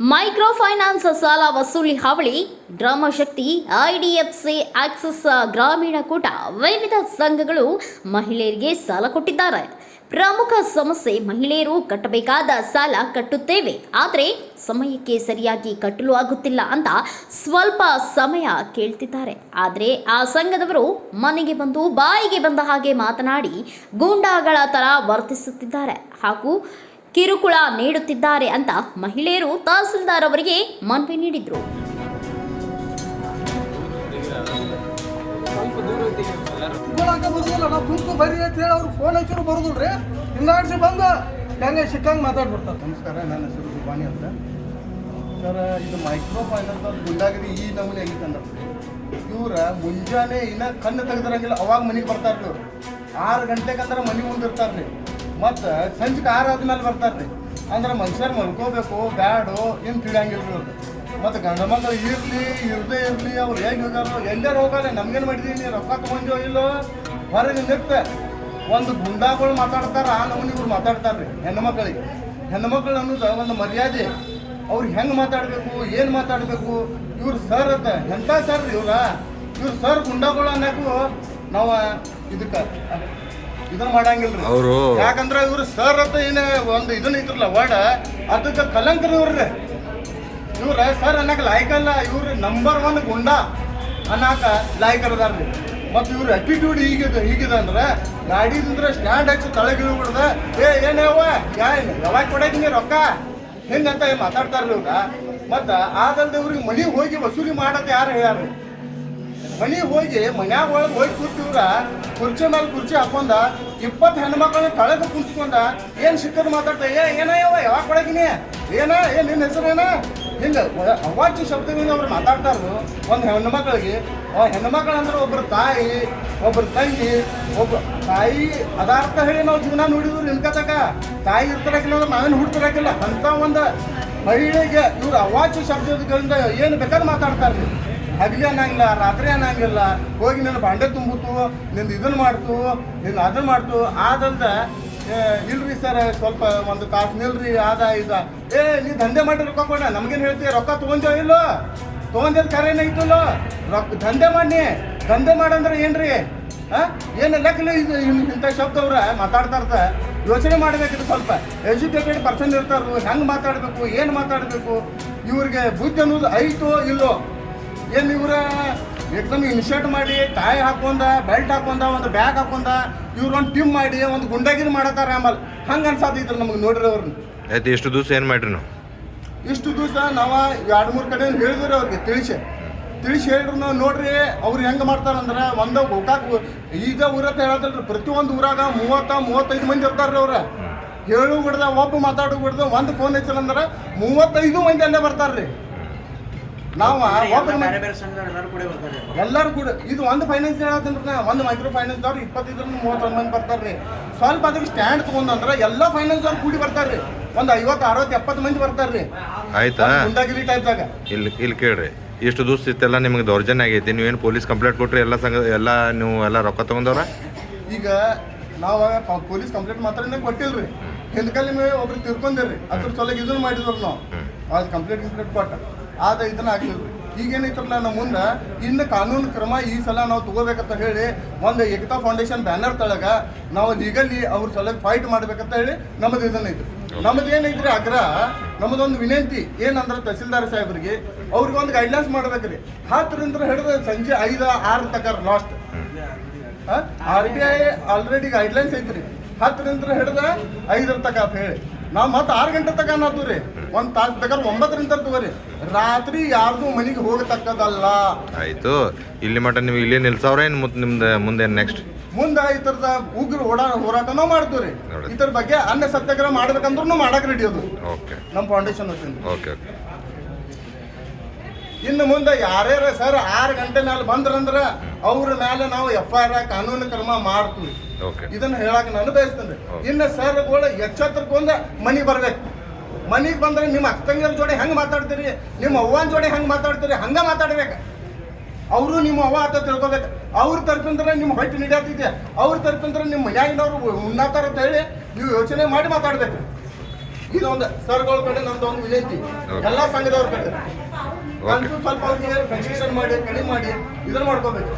Micro finance ಸಾಲ ವಸೂಲಿ ಹಾವಳಿ, ಗ್ರಾಮಶಕ್ತಿ, ಐಡಿಎಫ್ಸಿ ಆಕ್ಸಿಸ್ ಗ್ರಾಮೀಣ ಕೂಟ, ವಿವಿಧ ಸಂಘಗಳು ಮಹಿಳೆಯರಿಗೆ ಸಾಲ ಕೊಟ್ಟಿದ್ದಾರೆ. ಪ್ರಮುಖ ಸಮಸ್ಯೆ, ಮಹಿಳೆಯರು ಕಟ್ಟಬೇಕಾದ ಸಾಲ ಕಟ್ಟುತ್ತೇವೆ. ಆದರೆ ಸಮಯಕ್ಕೆ ಸರಿಯಾಗಿ ಕಟ್ಟಲು ಆಗುತ್ತಿಲ್ಲ ಅಂತ ಸ್ವಲ್ಪ ಸಮಯ ಕೇಳ್ತಿದ್ದಾರೆ. ಆದರೆ ಆ ಸಂಘದವರು ಮನೆಗೆ ಬಂದು ಬಾಯಿಗೆ ಬಂದ ಹಾಗೆ ಮಾತನಾಡಿ, ಗೂಂಡಾಗಳ ಥರ ವರ್ತಿಸುತ್ತಿದ್ದಾರೆ. ಹಾಗೂ ಕಿರುಕುಳ ನೀಡುತ್ತಿದ್ದಾರೆ ಅಂತ ಮಹಿಳೆಯರು ತಹಸೀಲ್ದಾರ್ ಅವರಿಗೆ ಮನವಿ ನೀಡಿದ್ರು. ನಮಸ್ಕಾರ ನನ್ನ ಹೆಸರು ಸುಬಾನಿ ಅಂತ ಸರ್ ಇದು ಮೈಕ್ರೋ ಫೈನಾನ್ಸ್ ಅವ್ರ ಗುಂಡಾಗಿರಿ ಈ ನಮೂನೆ ಆಗಿತ್ತಂದ್ರೆ ಇವ್ರ ಮುಂಜಾನೆ ಇನ್ನ ಕಣ್ಣು ತೆಗೆದಿರಂಗಿಲ್ಲ, ಅವಾಗ ಮನೆಗೆ ಬರ್ತಾರೆ ಇವ್ರು ಆರು ಗಂಟೆಗೆ ಅಂದ್ರೆ ಮನೆ ಮುಂದೆ ರೀ ಮತ್ತು ಸಂಜೆಗೆ ಆರು ಆದ್ಮೇಲೆ ಬರ್ತಾರೆ ರೀ ಅಂದ್ರೆ ಮನುಷ್ಯರು ಮಲ್ಕೋಬೇಕು, ಬ್ಯಾಡು, ಏನು ತಿಳಿಯಂಗಿಲ್ಲ ಅವ್ರು ಮತ್ತು ಗಂಡ ಮಕ್ಕಳು ಇರಲಿ, ಇರದೇ ಇರಲಿ, ಅವ್ರು ಹೇಗೆ ಹೋಗಾರೋ ಎಲ್ಲರೂ ಹೋಗಲ್ಲ ನಮ್ಗೇನು ಮಾಡಿದೀನಿ ರೊಕ್ಕ ತೊಗೊಂಡೋ ಇಲ್ಲೋ? ಹೊರಗೆ ನಿಂತೆ ಒಂದು ಗುಂಡಾಗಳು ಮಾತಾಡ್ತಾರೆ, ಆ ನಮೂನಿ ಇವ್ರು ಮಾತಾಡ್ತಾರೆ ರೀ ಹೆಣ್ಣು ಮಕ್ಕಳು ಅನ್ನೋದು ಒಂದು ಮರ್ಯಾದೆ. ಅವ್ರು ಹೆಂಗೆ ಮಾತಾಡಬೇಕು, ಏನು ಮಾತಾಡಬೇಕು, ಇವ್ರು ಸರ್ ಅಂತ ಎಂಥ ಸರ್ ಇವ್ರ? ಇವ್ರು ಸರ್ ಗುಂಡಾಗಳು ಅನ್ನಕ್ಕೂ ನಾವು ಇದಕ್ಕೆ ಇದನ್ನ ಮಾಡಂಗಿಲ್ರಿ. ಅವರು ಯಾಕಂದ್ರೆ ಇವ್ರು ಸರ್ ಅಂತ ಏನೇ ಒಂದು ಇದನ್ನ ಇದ್ರಲ್ಲ ವರ್ಡ್ ಅದಕ್ಕೆ ಕಲಂಕರ ಇವ್ರಿ ಇವ್ರ ಸರ್ ಅನ್ನಕ್ಕೆ ಲಾಯ್ಕಲ್ಲ ಇವ್ರ ನಂಬರ್ ಒನ್ ಗುಂಡ ಅನ್ನಕ ಲಾಯ್ಕರದಾರ್ರಿ ಮತ್ತು ಇವ್ರ ಅಟಿಟ್ಯೂಡ್ ಹೀಗಿದೆ ಹೀಗಿದೆ ಅಂದ್ರೆ ಗಾಡಿದಿಂದ ಸ್ಟ್ಯಾಂಡ್ ಹಚ್ಚಿ ತಳಗಿಳಿ ಬಿಡ್ದ ಏ ಏನೇವ ಏನು ಯಾವಾಗ ಕೊಡಕ್ಕೆ ರೊಕ್ಕ? ಹೆಂಗಂತ ಮಾತಾಡ್ತಾರ್ರಿ ಇವ್ರ. ಮತ್ತು ಆದಲ್ದೆ ಇವ್ರಿಗೆ ಮನೆಗೆ ಹೋಗಿ ವಸೂಲಿ ಮಾಡತ್ತೆ ಯಾರು ಹೇಳ್ಯಾರ ಮನೆಗೆ ಹೋಗಿ ಮನ್ಯಾಗ ಒಳಗೆ ಹೋಗಿ ಕೂತಿವ್ರ ಕುರ್ಚಿ ಮೇಲೆ ಕುರ್ಚಿ ಹಾಕೊಂಡ, ಇಪ್ಪತ್ತು ಹೆಣ್ಮಕ್ಳನ್ನ ತಳಗ ಕುಂತ್ಕೊಂಡ ಏನು ಸಿಕ್ಕದ್ ಮಾತಾಡ್ತಾ, ಏ ಏನಯ್ಯವ ಯಾವಾಗ ಕೊಡಗಿನಿ ಏನ ಏನು ನಿನ್ನ ಹೆಸರು ಏನ? ಹಿಂಗ ಅವಾಚ್ಯ ಶಬ್ದದಿಂದ ಅವ್ರು ಮಾತಾಡ್ತಾರು ಒಂದು ಹೆಣ್ಣು ಮಕ್ಕಳು ಅಂದ್ರೆ ಒಬ್ಬರು ತಾಯಿ ಒಬ್ಬರು ತಂಗಿ ಒಬ್ಬ ತಾಯಿ ಅದಾರ್ಥ ಹೇಳಿ ನಾವು ಜೀವನ ನೋಡಿದ್ರು ನಿನ್ಕತಕ ತಾಯಿ ಇರ್ತಿರಕಿಲ್ಲ ಅಂದ್ರೆ ನಾವೇನು ಹುಡ್ತಿರಕಿಲ್ಲ ಅಂತ ಒಂದು ಮಹಿಳೆಗೆ ಇವ್ರು ಅವಾಚ್ಯ ಶಬ್ದಗಳಿಂದ ಏನು ಬೇಕಾದ್ರೆ ಮಾತಾಡ್ತಾರೆ ಹಗಲಿ ಅನ್ನಂಗಿಲ್ಲ ರಾತ್ರಿ ಅನ್ನಂಗಿಲ್ಲ ಹೋಗಿ ನಿನ್ನ ಬಾಂಡೆ ತುಂಬಿತು ನಿಂದು ಇದನ್ನು ಮಾಡ್ತು ನಿನ್ನ ಅದನ್ನು ಮಾಡ್ತು ಆದಂದ ಏ, ಇಲ್ರಿ ಸರ್ ಸ್ವಲ್ಪ ಒಂದು ಕಾಸು ನಿಲ್ರಿ ಆದ ಇದ. ಏ ನೀ ದಂಧೆ ಮಾಡಿ ರೊಕ್ಕ ಕೊಡ ನಮ್ಗೇನು ಹೇಳ್ತೀಯ ರೊಕ್ಕ ತೊಗೊಂಡೋ ಇಲ್ಲೋ? ತೊಗೊಂಡಿದ್ ಕರೆ ಐತಲ್ಲೋ? ರೊಕ್ಕ ದಂಧೆ ಮಾಡಿ ದಂಧೆ ಮಾಡಂದ್ರೆ ಏನ್ರಿ? ಆ? ಏನು ಲೆಕ್ಕಲೆ ಇದು ಇಂಥ ಶಬ್ದ ಅವ್ರ ಮಾತಾಡ್ತಾ ಇರ್ತ ಯೋಚನೆ ಮಾಡ್ಬೇಕಿದ್ರೆ ಸ್ವಲ್ಪ. ಎಜುಕೇಟೆಡ್ ಪರ್ಸನ್ ಇರ್ತಾರೋ ಹೆಂಗೆ ಮಾತಾಡಬೇಕು ಏನು ಮಾತಾಡಬೇಕು? ಇವ್ರಿಗೆ ಬುದ್ಧಿ ಅನ್ನೋದು ಐತೋ ಇಲ್ಲೋ? ಏನು ಇವ್ರ ಏಕದಮ್ ಇನ್ಶರ್ಟ್ ಮಾಡಿ ಟೈ ಹಾಕೊಂಡ ಬೆಲ್ಟ್ ಹಾಕೊಂಡ ಒಂದು ಬ್ಯಾಗ್ ಹಾಕೊಂಡ ಇವ್ರು ಒಂದು ಟಿಮ್ ಮಾಡಿ ಒಂದು ಗುಂಡಾಗಿರಿ ಮಾಡತ್ತಾರ ಆಮೇಲೆ. ಹಂಗೆ ಅನ್ಸಾತಿದ್ರು ನಮಗೆ ನೋಡ್ರಿ ಅವ್ರನ್ನ ಆಯ್ತು ಇಷ್ಟು ದಿವಸ ಏನು ಮಾಡ್ರಿ ನಾವು? ಇಷ್ಟು ದಿವಸ ನಾವು ಎರಡು ಮೂರು ಕಡೆ ಹೇಳಿದ್ರಿ ಅವ್ರಿಗೆ ತಿಳಿಸಿ. ತಿಳಿಸಿ ಹೇಳ್ರಿ ನಾವು ನೋಡ್ರಿ ಅವ್ರು ಹೆಂಗೆ ಮಾಡ್ತಾರಂದ್ರೆ ಒಂದು ಗೋಕಾಕ್ ಈಗ ಊರತ್ತ ಹೇಳತ್ತಲ್ರಿ ಪ್ರತಿಯೊಂದು ಊರಾಗ ಮೂವತ್ತ ಮೂವತ್ತೈದು ಮಂದಿ ಇರ್ತಾರ್ರಿ ಅವ್ರ. ಹೇಳು ಬಿಡ್ದ ಒಬ್ಬ ಮಾತಾಡು ಬಿಡ್ದ ಒಂದು ಫೋನ್ ಹಚ್ಚಲಂದ್ರೆ ಮೂವತ್ತೈದು ಮಂದಿ ಅಲ್ಲೇ ಬರ್ತಾರ್ರಿ. ನಾವು ಬೇರೆ ಬೇರೆ ಸಂಘದವ್ರು ಎಲ್ಲರೂ ಕೂಡ ಬರ್ತಾರೆ. ಎಲ್ಲರೂ ಕೂಡ ಇದು ಒಂದು ಫೈನಾನ್ಸ್ ಹೇಳತ್ತಂದ್ರೆ ನಾ ಒಂದು ಮೈಕ್ರೋ ಫೈನಾನ್ಸ್ ಅವ್ರು ಇಪ್ಪತ್ತೈದರಿಂದ ಮೂವತ್ತೊಂದು ಮಂದಿ ಬರ್ತಾರ್ರಿ. ಸ್ವಲ್ಪ ಅದಕ್ಕೆ ಸ್ಟ್ಯಾಂಡ್ ತೊಗೊಂಡಂದ್ರೆ ಎಲ್ಲ ಫೈನಾನ್ಸ್ ಅವ್ರು ಕೂಡಿ ಬರ್ತಾರ್ರಿ. ಒಂದು ಐವತ್ತು ಅರವತ್ತು ಎಪ್ಪತ್ತು ಮಂದಿ ಬರ್ತಾರ್ರಿ. ಆಯ್ತಾ? ಗುಂಡಾಗಿರಿ ಟೈಪ್ದಾಗ ಇಲ್ಲಿ ಇಲ್ಲಿ ಕೇಳ್ರಿ. ಇಷ್ಟು ದಿವಸ ಇತ್ತೆಲ್ಲ ನಿಮ್ಗೆ ದೌರ್ಜನ್ಯ ಆಗೈತಿ. ನೀವೇನು ಪೊಲೀಸ್ ಕಂಪ್ಲೇಂಟ್ ಕೊಟ್ಟರೆ ಎಲ್ಲ ಸಂಘ ಎಲ್ಲ ನೀವು ಎಲ್ಲ ರೊಕ್ಕ ತೊಗೊಂಡವ್ರ? ಈಗ ನಾವು ಪೊಲೀಸ್ ಕಂಪ್ಲೇಂಟ್ ಮಾತ್ರ ಕೊಟ್ಟಿಲ್ರಿ. ಹಿಂದ್ಕಲ್ಲಿ ನೀವು ಒಬ್ರು ತಿರ್ಕೊಂಡಿರ್ರಿ ಅದ್ರ ಸೊಲಗ ಇದನ್ನ ಮಾಡಿದ್ರು ನಾವು. ಅದು ಕಂಪ್ಲೇಂಟ್ ಕಂಪ್ಲೇಂಟ್ ಕೊಟ್ಟ. ಆದ ಇದನ್ನ ಹಾಕಿಲ್ರಿ ಈಗೇನೈತ್ರಲ್ಲ ನಮ್ಮ ಮುಂದೆ ಇನ್ನು ಕಾನೂನು ಕ್ರಮ ಈ ಸಲ ನಾವು ತಗೋಬೇಕಂತ ಹೇಳಿ ಒಂದು ಏಕತಾ ಫೌಂಡೇಶನ್ ಬ್ಯಾನರ್ ತಳಗ ನಾವು ಲೀಗಲಿ ಅವ್ರ ಸಲ ಫೈಟ್ ಮಾಡ್ಬೇಕಂತ ಹೇಳಿ ನಮ್ಮದು ಇದನ್ನೈತಿ ನಮ್ದು ಏನೈತ್ರಿ ಆಗ್ರಹ ನಮ್ಮದೊಂದು ವಿನಂತಿ ಏನಂದ್ರೆ ತಹಸೀಲ್ದಾರ್ ಸಾಹೇಬ್ರಿಗೆ, ಅವ್ರಿಗೆ ಒಂದು ಗೈಡ್ಲೈನ್ಸ್ ಮಾಡ್ಬೇಕ್ರಿ. ಹತ್ತರಿಂದ ಹಿಡಿದು ಸಂಜೆ ಐದು, ಆರು ತಕ last R B I already guidelines ಐತ್ರಿ. ಹತ್ತರಿಂದ ಹಿಡಿದ ಐದರ ತಕ ಅಂತ ಹೇಳಿ. ನಾವು ಮತ್ತೆ ಆರು ಗಂಟೆ ತಕ ಅನ್ನತ್ತು ರೀ. ಒಂದು ತಾಸು ತಗ ಒಂಬತ್ತರಿಂದ ತಗೋರಿ. ರಾತ್ರಿ ಯಾರ್ದು ಮನೆಗೆ ಹೋಗತಕ್ಕದಲ್ಲ. ಆಯಿತು. ಇಲ್ಲಿ ಮಟ್ಟ ನೀವು ಇಲ್ಲೇ ನಿಲ್ಸವ್ರ ಏನು ನಿಮ್ದು ಮುಂದೆ ನೆಕ್ಸ್ಟ್ ಮುಂದೆ ಈ ಥರದ ಉಗ್ರ ಓಡಾ ಹೋರಾಟನೂ ಮಾಡ್ತೀವಿ ನೋಡಿ. ಇದ್ರ ಬಗ್ಗೆ ಅನ್ನ ಸತ್ಯಾಗ್ರಹ ಮಾಡ್ಬೇಕಂದ್ರೂ ಮಾಡಕ್ ರೆಡಿ ಅದು. ಓಕೆ. ನಮ್ಮ ಫೌಂಡೇಶನ್ ವತಿಯಿಂದ ಓಕೆ ಓಕೆ. ಇನ್ನು ಮುಂದೆ ಯಾರ್ಯಾರ ಸರ್ ಆರು ಗಂಟೆ ಮೇಲೆ ಬಂದ್ರಂದ್ರೆ ಅವ್ರ ಮೇಲೆ ನಾವು ಎಫ್ ಐ ಆರ್ ಕಾನೂನು ಕ್ರಮ ಮಾಡ್ತೀವಿ. ಇದನ್ನ ಹೇಳಕ್ ನಾನು ಬಯಸ್ತೇನೆ. ಇನ್ನು ಸರ್ಗಳು ಎಚ್ಚೆತ್ತರ್ಕೊಂಡ ಮನೆಗೆ ಬರ್ಬೇಕು. ಮನೆಗೆ ಬಂದ್ರೆ ನಿಮ್ಮ ಅಕ್ಕ ತಂಗಿಯರ ಜೋಡಿ ಹೆಂಗೆ ಮಾತಾಡ್ತೀರಿ? ನಿಮ್ಮ ಅವ್ವನ ಜೋಡಿ ಹೆಂಗೆ ಮಾತಾಡ್ತೀರಿ? ಹಂಗೆ ಮಾತಾಡ್ಬೇಕು. ಅವರು ನಿಮ್ಮ ಅವ್ವ ಅಂತ ತಿಳ್ಕೊಬೇಕು. ಅವ್ರ ತರ್ಪಂದ್ರೆ ನಿಮ್ಮ ಹೊಟ್ಟೆ ನಡೆಯತ್ತಿದೆ ಅವ್ರ ತರ್ಪಂದ್ರೆ ನಿಮ್ಮ ಮನ್ಯಾಗಿನವ್ರು ಉಣ್ಣಾತಾರ ಅಂತ ಹೇಳಿ ನೀವು ಯೋಚನೆ ಮಾಡಿ ಮಾತಾಡ್ಬೇಕು. ಇದೊಂದು ಸರ್ಗಳ ಕಡೆ ನಮ್ದು ಒಂದು ವಿನಂತಿ. ಎಲ್ಲ ಸಂಘದವ್ರ ಕಡೆ. ಸ್ವಲ್ಪ ಅವ್ರಿಗೆ ಕನ್ಸೆಷನ್ ಮಾಡಿ ಕಡಿಮೆ ಮಾಡಿ ಇದನ್ನ ಮಾಡ್ಕೋಬೇಕು.